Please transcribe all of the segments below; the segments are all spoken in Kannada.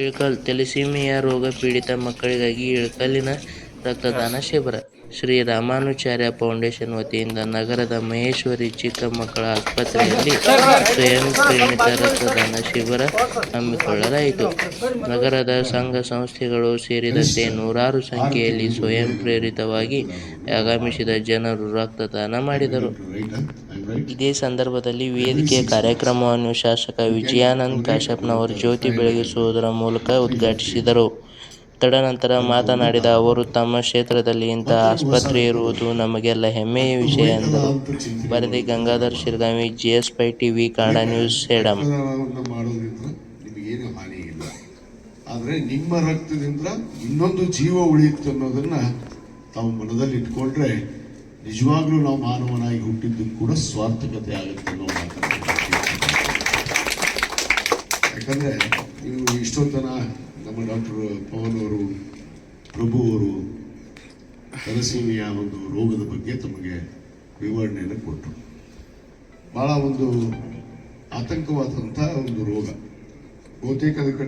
ಇಳಕಲ್ ಥೆಲಸೀಮಿಯಾ ರೋಗ ಪೀಡಿತ ಮಕ್ಕಳಿಗಾಗಿ ಇಳಕಲ್ಲಿನ ರಕ್ತದಾನ ಶಿಬಿರ. ಶ್ರೀ ರಾಮಾನುಚಾರ್ಯ ಫೌಂಡೇಶನ್ ವತಿಯಿಂದ ನಗರದ ಮಹೇಶ್ವರಿ ಚಿಕ್ಕ ಮಕ್ಕಳ ಆಸ್ಪತ್ರೆಯಲ್ಲಿ ಸ್ವಯಂ ಪ್ರೇರಿತ ರಕ್ತದಾನ ಶಿಬಿರ ಹಮ್ಮಿಕೊಳ್ಳಲಾಯಿತು. ನಗರದ ಸಂಘ ಸಂಸ್ಥೆಗಳು ಸೇರಿದಂತೆ ನೂರಾರು ಸಂಖ್ಯೆಯಲ್ಲಿ ಸ್ವಯಂ ಪ್ರೇರಿತವಾಗಿ ಆಗಮಿಸಿದ ಜನರು ರಕ್ತದಾನ ಮಾಡಿದರು. ಇದೇ ಸಂದರ್ಭದಲ್ಲಿ ವೇದಿಕೆ ಕಾರ್ಯಕ್ರಮವನ್ನು ಶಾಸಕ ವಿಜಯಾನಂದ ಕಾಶ್ಯಪ್ನವರು ಜ್ಯೋತಿ ಬೆಳಗಿಸುವುದರ ಮೂಲಕ ಉದ್ಘಾಟಿಸಿದರು. ತದನಂತರ ಮಾತನಾಡಿದ ಅವರು, ತಮ್ಮ ಕ್ಷೇತ್ರದಲ್ಲಿ ಇಂತಹ ಆಸ್ಪತ್ರೆ ಇರುವುದು ನಮಗೆಲ್ಲ ಹೆಮ್ಮೆಯ ವಿಷಯ ಎಂದರು. ವರದಿ Gangadhar Shirgavi GS Pai TV Kannada news, Sedam. ಆದರೆ ನಿಮ್ಮ ರಕ್ತದಿಂದ ಇನ್ನೊಂದು ಜೀವ ಉಳಿಯುತ್ತೆ ಅನ್ನೋದನ್ನ ತಾವು ಮನದಲ್ಲಿ ಇಟ್ಕೊಂಡ್ರೆ ನಿಜವಾಗ್ಲೂ ನಾವು ಮಾನವನಾಗಿ ಹುಟ್ಟಿದ್ದು ಕೂಡ ಸ್ವಾರ್ಥಕತೆ ಆಗುತ್ತೆ ಅನ್ನೋ ಯಾಕಂದ್ರೆ ನೀವು ಇಷ್ಟೊತ್ತನ ನಮ್ಮ ಡಾಕ್ಟರ್ ಪವನ್ ಅವರು, ಪ್ರಭು ಅವರು ತಲಸೀಮಿಯ ಒಂದು ರೋಗದ ಬಗ್ಗೆ ತಮಗೆ ವಿವರಣೆಯನ್ನು ಕೊಟ್ಟರು. ಬಹಳ ಒಂದು ಆತಂಕವಾದಂಥ ಒಂದು ರೋಗ. ಬಹುತೇಕ ಅದಕ್ಕೆ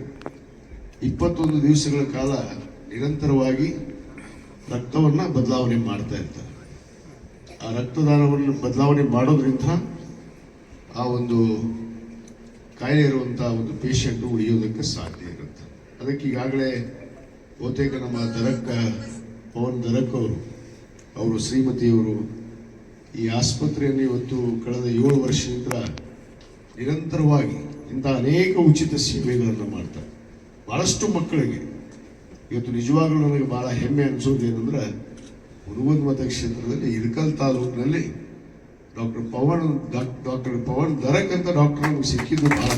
ಇಪ್ಪತ್ತೊಂದು ದಿವಸಗಳ ಕಾಲ ನಿರಂತರವಾಗಿ ರಕ್ತವನ್ನ ಬದಲಾವಣೆ ಮಾಡ್ತಾ ಇರ್ತಾರೆ. ರಕ್ತದಾನವನ್ನು ಬದಲಾವಣೆ ಮಾಡೋದ್ರಿಂದ ಆ ಒಂದು ಕಾಯಿಲೆ ಇರುವಂಥ ಒಂದು ಪೇಷಂಟ್ ಉಳಿಯೋದಕ್ಕೆ ಸಾಧ್ಯ ಇರುತ್ತೆ. ಅದಕ್ಕೆ ಈಗಾಗಲೇ ಬಹುತೇಕ ನಮ್ಮ ದರಕ್ಕ, ಪವನ್ ದರಕ್ ಅವರು ಅವರು ಶ್ರೀಮತಿಯವರು ಈ ಆಸ್ಪತ್ರೆಯನ್ನು ಇವತ್ತು ಕಳೆದ ಏಳು ವರ್ಷದಿಂದ ನಿರಂತರವಾಗಿ ಇಂಥ ಅನೇಕ ಉಚಿತ ಸೇವೆಗಳನ್ನು ಮಾಡ್ತಾರೆ. ಬಹಳಷ್ಟು ಮಕ್ಕಳಿಗೆ. ಇವತ್ತು ನಿಜವಾಗ್ಲೂ ನನಗೆ ಬಹಳ ಹೆಮ್ಮೆ ಅನಿಸೋದೇನೆಂದ್ರೆ ಹುಡುಗನ ಮತಕ್ಷೇತ್ರದಲ್ಲಿ ಇಳಕಲ್ ತಾಲೂಕಿನಲ್ಲಿ ಡಾಕ್ಟರ್ ಪವನ್ ಡಾಕ್ಟರ್ ಪವನ್ ದರಕ್ ಅಂತ ಡಾಕ್ಟರ್ ನಮ್ಗೆ ಸಿಕ್ಕಿದ್ದು ಬಹಳ.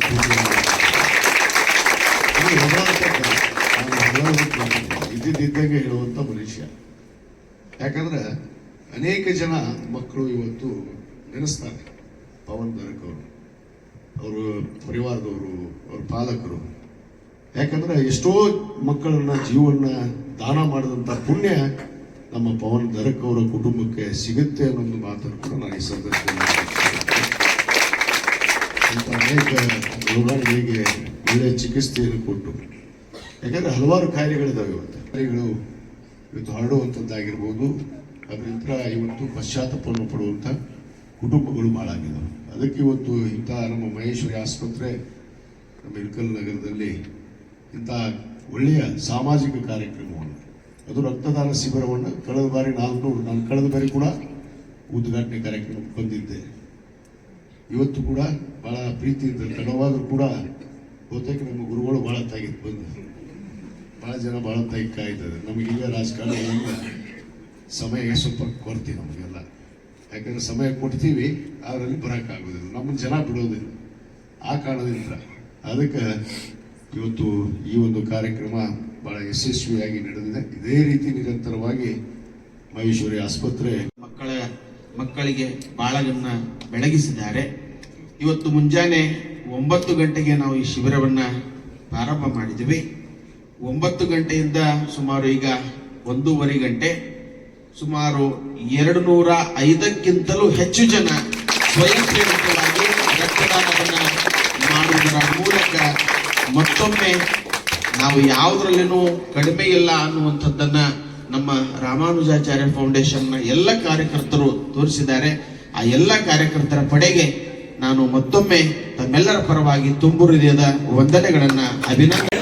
ಇದ್ದಿದ್ದಂಗೆ ಹೇಳುವಂತ ಮನುಷ್ಯ. ಯಾಕಂದ್ರೆ ಅನೇಕ ಜನ ಮಕ್ಕಳು ಇವತ್ತು ನೆನೆಸ್ತಾರೆ. ಪವನ್ ದರಕ್ ಅವರು. ಅವರು ಪರಿವಾರದವರು, ಅವ್ರ ಪಾಲಕರು. ಯಾಕಂದ್ರೆ ಎಷ್ಟೋ ಮಕ್ಕಳನ್ನ ಜೀವನ ದಾನ ಮಾಡಿದಂತ ಪುಣ್ಯ ನಮ್ಮ ಪವನ್ ಗರಕ್ ಅವರ ಕುಟುಂಬಕ್ಕೆ ಸಿಗುತ್ತೆ ಅನ್ನೋದು ಮಾತನ್ನು ಕೂಡ ನಾನು ಈ ಸಂದರ್ಭದಲ್ಲಿ ಅಂತ ಅನೇಕ ರೋಗಾಣಿಗಳಿಗೆ ಒಳ್ಳೆಯ ಚಿಕಿತ್ಸೆಯನ್ನು ಕೊಟ್ಟು, ಯಾಕಂದರೆ ಹಲವಾರು ಕಾಯಿಲೆಗಳಿದ್ದಾವೆ ಇವತ್ತು. ಕಾಯಿಲೆಗಳು ಇವತ್ತು ಹರಡುವಂಥದ್ದಾಗಿರ್ಬೋದು ಅದರಿಂದ ಇವತ್ತು ಪಶ್ಚಾತ್ತಾಪವನ್ನು ಪಡುವಂಥ ಕುಟುಂಬಗಳು ಭಾಳ ಆಗಿದ್ದಾವೆ ಅದಕ್ಕೆ ಇವತ್ತು ಇಂಥ ನಮ್ಮ ಮಹೇಶ್ವರಿ ಆಸ್ಪತ್ರೆ, ನಮ್ಮ ಇಳಕಲ್ ನಗರದಲ್ಲಿ ಇಂಥ ಒಳ್ಳೆಯ ಸಾಮಾಜಿಕ ಕಾರ್ಯಕ್ರಮವನ್ನು ಅದು ರಕ್ತದಾನ ಶಿಬಿರವನ್ನು ಕಳೆದ ಬಾರಿ ನಾಲ್ಕುನೂರು ನಾನು ಕಳೆದ ಬಾರಿ ಕೂಡ ಉದ್ಘಾಟನೆ ಕಾರ್ಯಕ್ರಮಕ್ಕೆ ಬಂದಿದ್ದೆ. ಇವತ್ತು ಕೂಡ ಬಹಳ ಪ್ರೀತಿಯಿಂದ ತಡವಾದರೂ ಕೂಡ ಬಹುತೇಕ ನಮ್ಮ ಗುರುಗಳು ಭಾಳ ತಾಗಿದ್ದು ಬಂದು ಭಾಳ ಜನ ಭಾಳ ತಾಗಿ ಕಾಯ್ತಾರೆ ನಮಗೀಗ ರಾಜಕಾರಣದಿಂದ ಸಮಯ ಸ್ವಲ್ಪ ಕೊರತೆ ನಮಗೆಲ್ಲ. ಯಾಕಂದರೆ ಸಮಯ ಕೊಡ್ತೀವಿ ಅದರಲ್ಲಿ ಬರೋಕ್ಕಾಗೋದಿಲ್ಲ. ನಮ್ಮ ಜನ ಬಿಡೋದಿಲ್ಲ. ಆ ಕಾರಣದಿಂದ ಅದಕ್ಕೆ ಇವತ್ತು ಈ ಒಂದು ಕಾರ್ಯಕ್ರಮ ಬಹಳ ಯಶಸ್ವಿಯಾಗಿ ನಡೆದಿದೆ. ಇದೇ ರೀತಿ ನಿರಂತರವಾಗಿ ಮಹೇಶ್ವರಿ ಆಸ್ಪತ್ರೆ ಮಕ್ಕಳ ಮಕ್ಕಳಿಗೆ ಬಾಳಗನ್ನ ಬೆಳಗಿಸಿದ್ದಾರೆ. ಇವತ್ತು ಮುಂಜಾನೆ ಒಂಬತ್ತು ಗಂಟೆಗೆ ನಾವು ಈ ಶಿಬಿರವನ್ನ ಪ್ರಾರಂಭ ಮಾಡಿದ್ವಿ ಒಂಬತ್ತು ಗಂಟೆಯಿಂದ ಸುಮಾರು ಈಗ ಒಂದೂವರೆ ಗಂಟೆ, ಸುಮಾರು ಎರಡು ನೂರ ಐದಕ್ಕಿಂತಲೂ ಹೆಚ್ಚು ಜನ ಸ್ವಯಂ ಪ್ರೇರಿತವಾಗಿ ರಕ್ತದಾನವನ್ನು ಮಾಡುವುದರ ಮೂಲಕ ಮತ್ತೊಮ್ಮೆ ನಾವು ಯಾವುದರಲ್ಲಿನೂ ಕಡಿಮೆ ಇಲ್ಲ ಅನ್ನುವಂಥದ್ದನ್ನ ನಮ್ಮ ರಾಮಾನುಜಾಚಾರ್ಯ ಫೌಂಡೇಶನ್ನ ಎಲ್ಲ ಕಾರ್ಯಕರ್ತರು ತೋರಿಸಿದ್ದಾರೆ. ಆ ಎಲ್ಲ ಕಾರ್ಯಕರ್ತರ ಪಡೆಗೆ ನಾನು ಮತ್ತೊಮ್ಮೆ ತಮ್ಮೆಲ್ಲರ ಪರವಾಗಿ ತುಂಬು ಹೃದಯದ ವಂದನೆಗಳನ್ನು ಅಭಿನಂದನೆ